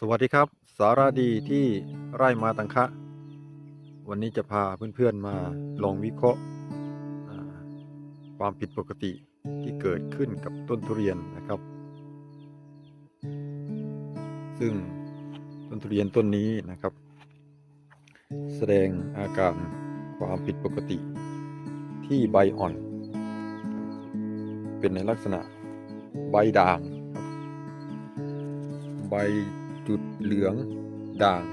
สวัสดีครับ สารดีที่ไร่มาตังคะ วันนี้จะพาเพื่อนๆมาลองวิเคราะห์ความผิดปกติที่เกิดขึ้นกับต้นทุเรียนนะครับ ซึ่งต้นทุเรียนต้นนี้นะครับ แสดงอาการความผิดปกติที่ใบอ่อน เป็นในลักษณะใบด่างใบ จุดเหลืองด่าง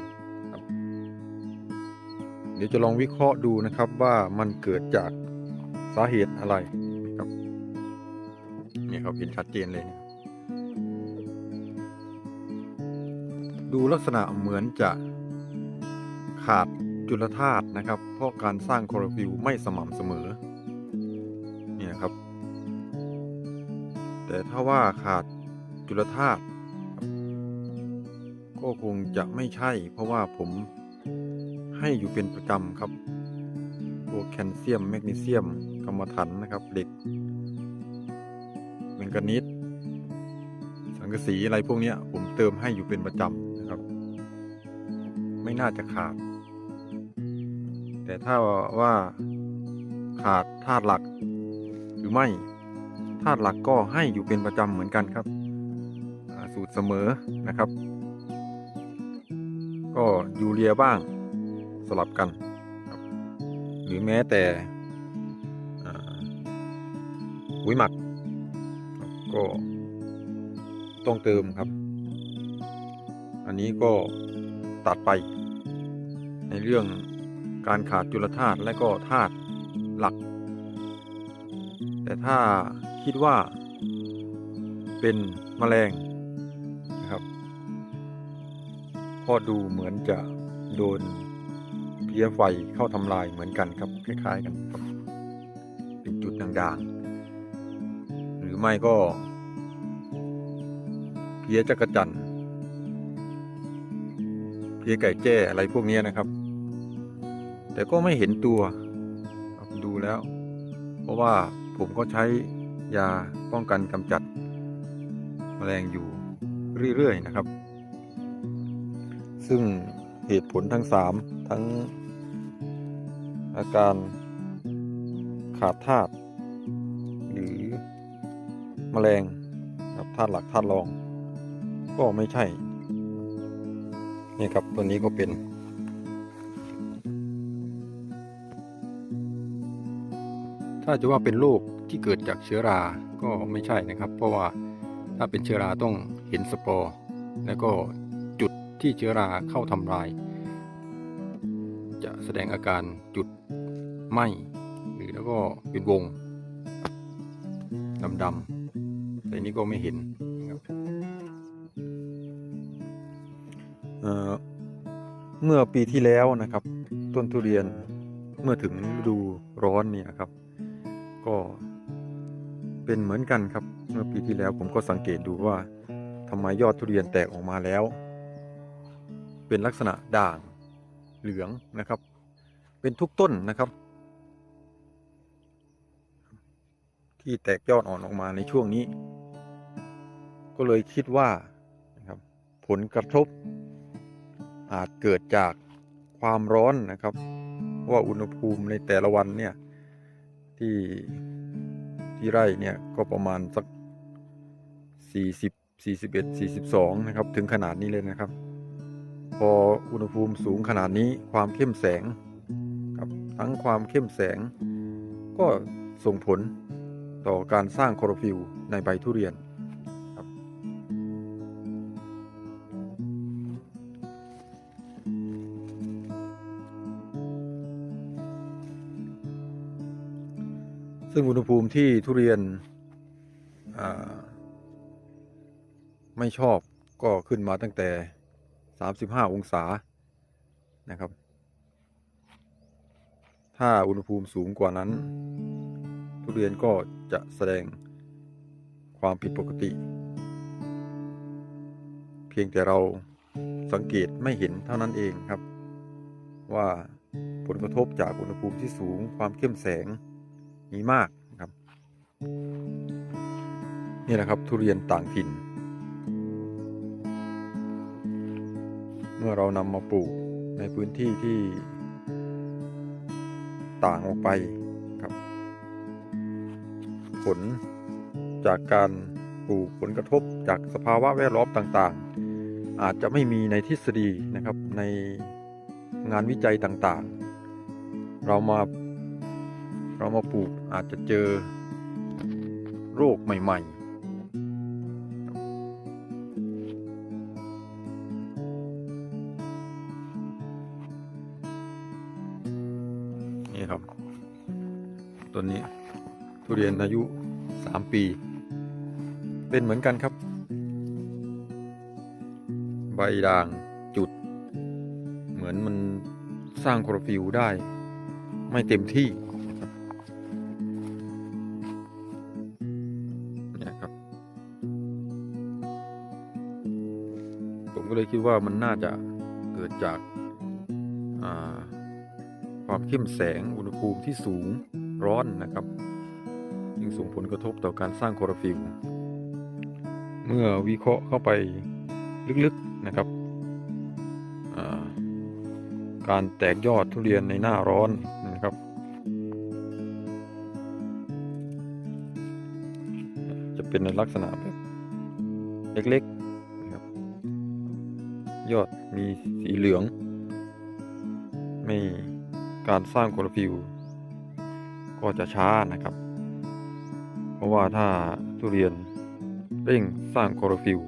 เดี๋ยวจะลองวิเคราะห์ดูนะครับว่ามันเกิดจากสาเหตุอะไรครับนี่ครับเห็นชัดเจนเลยนะดูลักษณะเหมือนจะขาดจุลธาตุนะครับ เพราะการสร้างคลอโรฟิลไม่สม่ำเสมอนี่นะครับ แต่ถ้าว่าขาดจุลธาตุ ก็คงจะไม่ใช่ เพราะว่าผมให้อยู่เป็นประจำครับพวกแคลเซียม แมกนีเซียมกรรมะถันนะครับเหล็กแมงกานีสสังกะสีอะไรพวกนี้ผมเติมให้อยู่เป็นประจำนะครับ ไม่น่าจะขาด แต่ถ้าว่าขาดธาตุหลัก หรือไม่ธาตุหลักก็ให้อยู่เป็นประจำเหมือนกันครับ สูตรเสมอนะครับ ก็ยูเรียบ้างสลับกัน หรือแม้แต่อ่าปุ๋ยหมัก ก็ต้องเติมครับ อันนี้ก็ตัดไป ในเรื่องการขาดจุลธาตุและก็ธาตุหลัก แต่ถ้าคิดว่าเป็นแมลง ก็ดูเหมือนจะโดนเพี้ยไฟเข้าทำลายเหมือนกันครับคล้ายๆกันครับเป็นจุดด่างๆ หรือไม่ก็ เพี้ยจักรจันเพี้ยไก่แจ้อะไรพวกนี้นะครับ แต่ก็ไม่เห็นตัวดูแล้ว เพราะว่าผมก็ใช้ยาป้องกันกำจัดแมลงอยู่เรื่อยๆนะครับ ซึ่งเหตุผลทั้งสามทั้งอาการขาดธาตุหรือแมลงครับธาตุหลักธาตุรอง ก็ไม่ใช่ นี่ครับตัวนี้ก็เป็น ถ้าจะว่าเป็นโรคที่เกิดจากเชื้อราก็ไม่ใช่นะครับ เพราะว่าถ้าเป็นเชื้อราต้องเห็นสปอร์แล้วก็ ที่เชื้อราเข้าทำลาย จะแสดงอาการจุดไหม้หรือแล้วก็เป็นวงดำๆแต่นี้ก็ไม่เห็นนะครับเเมื่อปีที่แล้วนะครับ ต้นทุเรียนเมื่อถึงฤดูร้อนเนี่ยครับ ก็เป็นเหมือนกันครับ เมื่อปีที่แล้วผมก็สังเกตดูว่าทำไมยอดทุเรียนแตกออกมาแล้ว เป็นลักษณะด่างเหลืองนะครับ เป็นทุกต้นนะครับ ที่แตกยอดอ่อนออกมาในช่วงนี้ ก็เลยคิดว่านะครับผลกระทบ อาจเกิดจากความร้อนนะครับ ว่าอุณหภูมิในแต่ละวันเนี่ยที่ที่ไร่เนี่ยก็ประมาณสัก 40 41 42 นะครับ ถึงขนาดนี้เลยนะครับ พออุณหภูมิสูงขนาดนี้ความเข้มแสงครับทั้งความเข้มแสง ก็ส่งผลต่อการสร้างคลอโรฟิลในใบทุเรียนครับซึ่งอุณหภูมิที่ทุเรียนไม่ชอบก็ขึ้นมาตั้งแต่ 35องศานะครับ ถ้าอุณหภูมิสูงกว่านั้น ทุเรียนก็จะแสดงความผิดปกติ เพียงแต่เราสังเกตไม่เห็นเท่านั้นเองครับ ว่าผลกระทบจากอุณหภูมิที่สูงความเข้มแสงมีมากนะครับ นี่แหละครับทุเรียนต่างถิ่น มื่อเรานำมาปลูกในพื้นที่ที่ต่างออกไปครับ ผลจากการปลูกผลกระทบจากสภาวะแวดล้อมต่างๆ อาจจะไม่มีในทฤษฎีนะครับในงานวิจัยต่างๆ เรามาเรามาปลูกอาจจะเจอโรคใหม่ ๆ นี่ครับต้นนี้ทุเรียนอายุสามปี เป็นเหมือนกันครับ ใบด่างจุด เหมือนมันสร้างโคลอโรฟิลได้ ไม่เต็มที่นี่ครับ ผมก็เลยคิดว่ามันน่าจะเกิดจาก อ่า ความเข้มแสง อุณหภูมิที่สูงร้อนนะครับจึงส่งผลกระทบต่อการสร้างโคลอโรฟิลเมื่อวิเคราะห์เข้าไปลึกๆนะครับ การแตกยอดทุเรียนในหน้าร้อนนะครับ จะเป็นในลักษณะแบบเล็กๆนะครับ ยอดมีสีเหลือง ไม่ การสร้างโคลอโรฟิลก็จะช้านะครับ เพราะว่าถ้าทุเรียนเร่งสร้างโคลอโรฟิล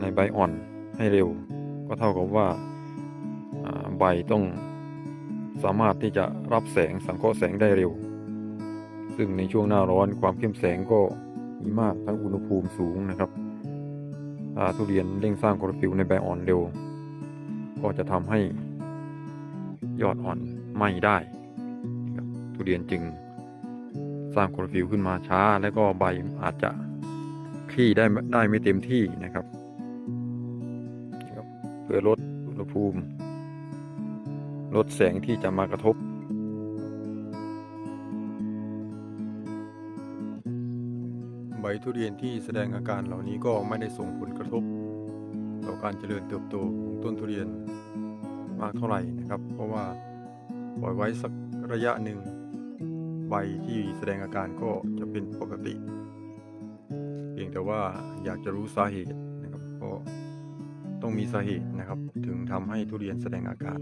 ในใบอ่อนให้เร็ว ก็เท่ากับว่าใบต้องสามารถที่จะรับแสงสังเคราะห์แสงได้เร็ว ซึ่งในช่วงหน้าร้อนความเข้มแสงก็มีมากทั้งอุณหภูมิสูงนะครับถ้าทุเรียนเร่งสร้างโคลอโรฟิลในใบอ่อนเร็ว ก็จะทำให้ยอดอ่อน ไม้ได้ทุเรียนจึงสร้างโคลอโรฟิลขึ้นมาช้า และก็ใบอาจจะคลี่ได้ได้ไม่เต็มที่นะครับครับเพื่อลดอุณหภูมิ ลดแสงที่จะมากระทบใบทุเรียนที่แสดงอาการเหล่านี้ก็ไม่ได้ส่งผลกระทบ ต่อการเจริญเติบโตของต้นทุเรียนมากเท่าไหร่นะครับ เพราะว่า ปล่อยไว้สักระยะหนึ่ง ใบที่แสดงอาการก็จะเป็นปกติ เพียงแต่ว่าอยากจะรู้สาเหตุนะครับก็ต้องมีสาเหตุนะครับ ถึงทำให้ทุเรียนแสดงอาการ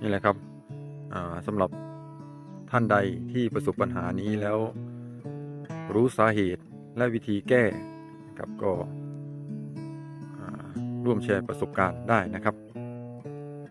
นี่แหละครับสำหรับท่านใดที่ประสบปัญหานี้แล้ว รู้สาเหตุและวิธีแก้นะครับก็ร่วมแชร์ประสบการณ์ได้นะครับ